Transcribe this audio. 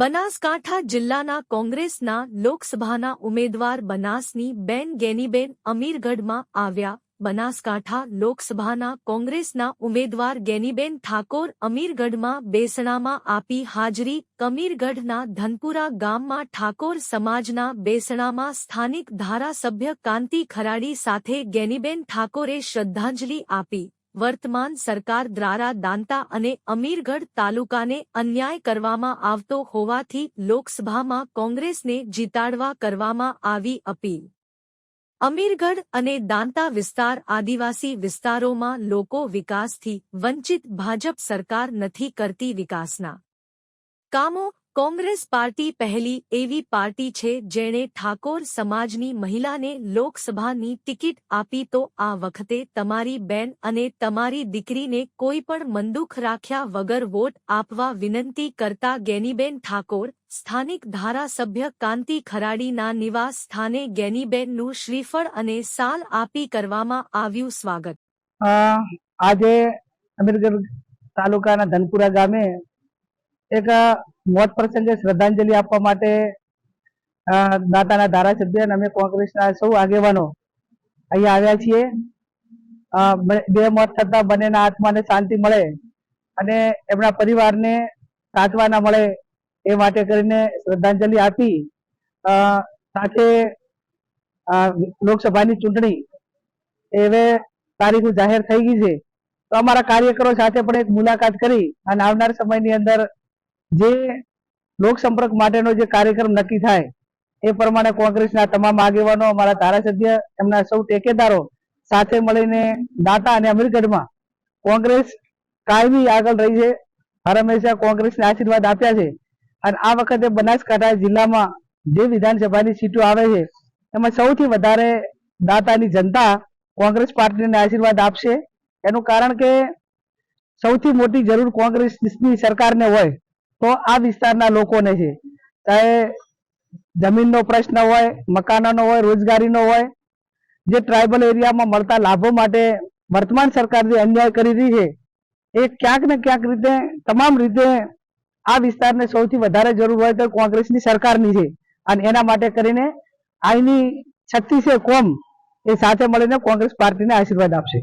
બનાસકાંઠા જિલ્લાના કોંગ્રેસના લોકસભાના ઉમેદવાર બનાસની બેન ગેનીબેન અમીરગઢમાં આવ્યા. બનાસકાંઠા લોકસભાના કોંગ્રેસના ઉમેદવાર ગેનીબેન ઠાકોર અમીરગઢમાં બેસણામાં આપી હાજરી. કમીરગઢના ધનપુરા ગામમાં ઠાકોર સમાજના બેસણામાં સ્થાનિક ધારાસભ્ય કાંતિ ખરાડી સાથે ગેનીબેન ઠાકોરે શ્રદ્ધાંજલિ આપી. વર્તમાન સરકાર દ્વારા દાંતા અને અમીરગઢ તાલુકાને અન્યાય કરવામાં આવતો હોવાથી લોકસભામાં કોંગ્રેસને જીતાડવા કરવામાં આવી અપીલ. અમીરગઢ અને દાંતા વિસ્તાર આદિવાસી વિસ્તારોમાં લોકો વિકાસથી વંચિત ભાજપ સરકાર નથી કરતી વિકાસના કામો કોંગ્રેસ પાર્ટી પહેલી એવી પાર્ટી છે જેણે ઠાકોર સમાજની મહિલાને લોકસભાની ટિકિટ આપી તો આ વખતે તમારી બેન અને તમારી દીકરીને કોઈ પણ મંદુખ રાખ્યા વગર વોટ આપવા વિનંતી કરતા ગેનીબેન ઠાકોર, સ્થાનિક ધારાસભ્ય કાંતિ ખરાડીના નિવાસ સ્થાને ગેનીબેનનું શ્રીફળ અને સાલ આપી કરવામાં આવ્યું સ્વાગત. આજે અમીરગઢ તાલુકાના ધનપુરા ગામે એક મોત પ્રસંગે શ્રદ્ધાંજલિ આપવા માટે દાતાના ધારાસભ્ય અને અમે કોંગ્રેસના સૌ આગેવાનો અહીંયા આવ્યા છીએ. બે મોત થતા બંનેના આત્માને શાંતિ મળે અને એમના પરિવારને સાચવાના મળે એ માટે કરીને શ્રદ્ધાંજલિ આપી સાથે લોકસભાની ચૂંટણી એવે તારીખો જાહેર થઈ ગઈ છે. તો અમારા કાર્યકરો સાથે પણ એક મુલાકાત કરી અને આવનાર સમયની અંદર જે લોકસંપર્ક માટેનો જે કાર્યક્રમ નક્કી થાય, એ પ્રમાણે કોંગ્રેસના તમામ આગેવાનો, અમારા ધારાસભ્ય, એમના સૌ ટેકેદારો સાથે મળીને દાતા અને અમીરગઢમાં કોંગ્રેસ કાયમી આગળ રહી છે. હંમેશા કોંગ્રેસને આશીર્વાદ આપ્યા છે. અને આ વખતે બનાસકાંઠા જિલ્લામાં જે વિધાનસભાની સીટો આવે છે, એમાં સૌથી વધારે દાતાની જનતા કોંગ્રેસ પાર્ટીને આશીર્વાદ આપશે. એનું કારણ કે સૌથી મોટી જરૂર કોંગ્રેસની સરકારને હોય. તો આ વિસ્તારના લોકોને છે. ચાહે જમીનનો પ્રશ્ન હોય, મકાનોનો હોય, રોજગારીનો હોય, જે ટ્રાઇબલ એરિયામાં મળતા લાભો માટે વર્તમાન સરકાર જે અન્યાય કરી રહી છે, એ ક્યાંક ને ક્યાંક રીતે, તમામ રીતે આ વિસ્તારને સૌથી વધારે જરૂર હોય તો કોંગ્રેસની સરકારની છે. અને એના માટે કરીને અહીંની છત્તીસે કોમ એ સાથે મળીને કોંગ્રેસ પાર્ટીને આશીર્વાદ આપશે.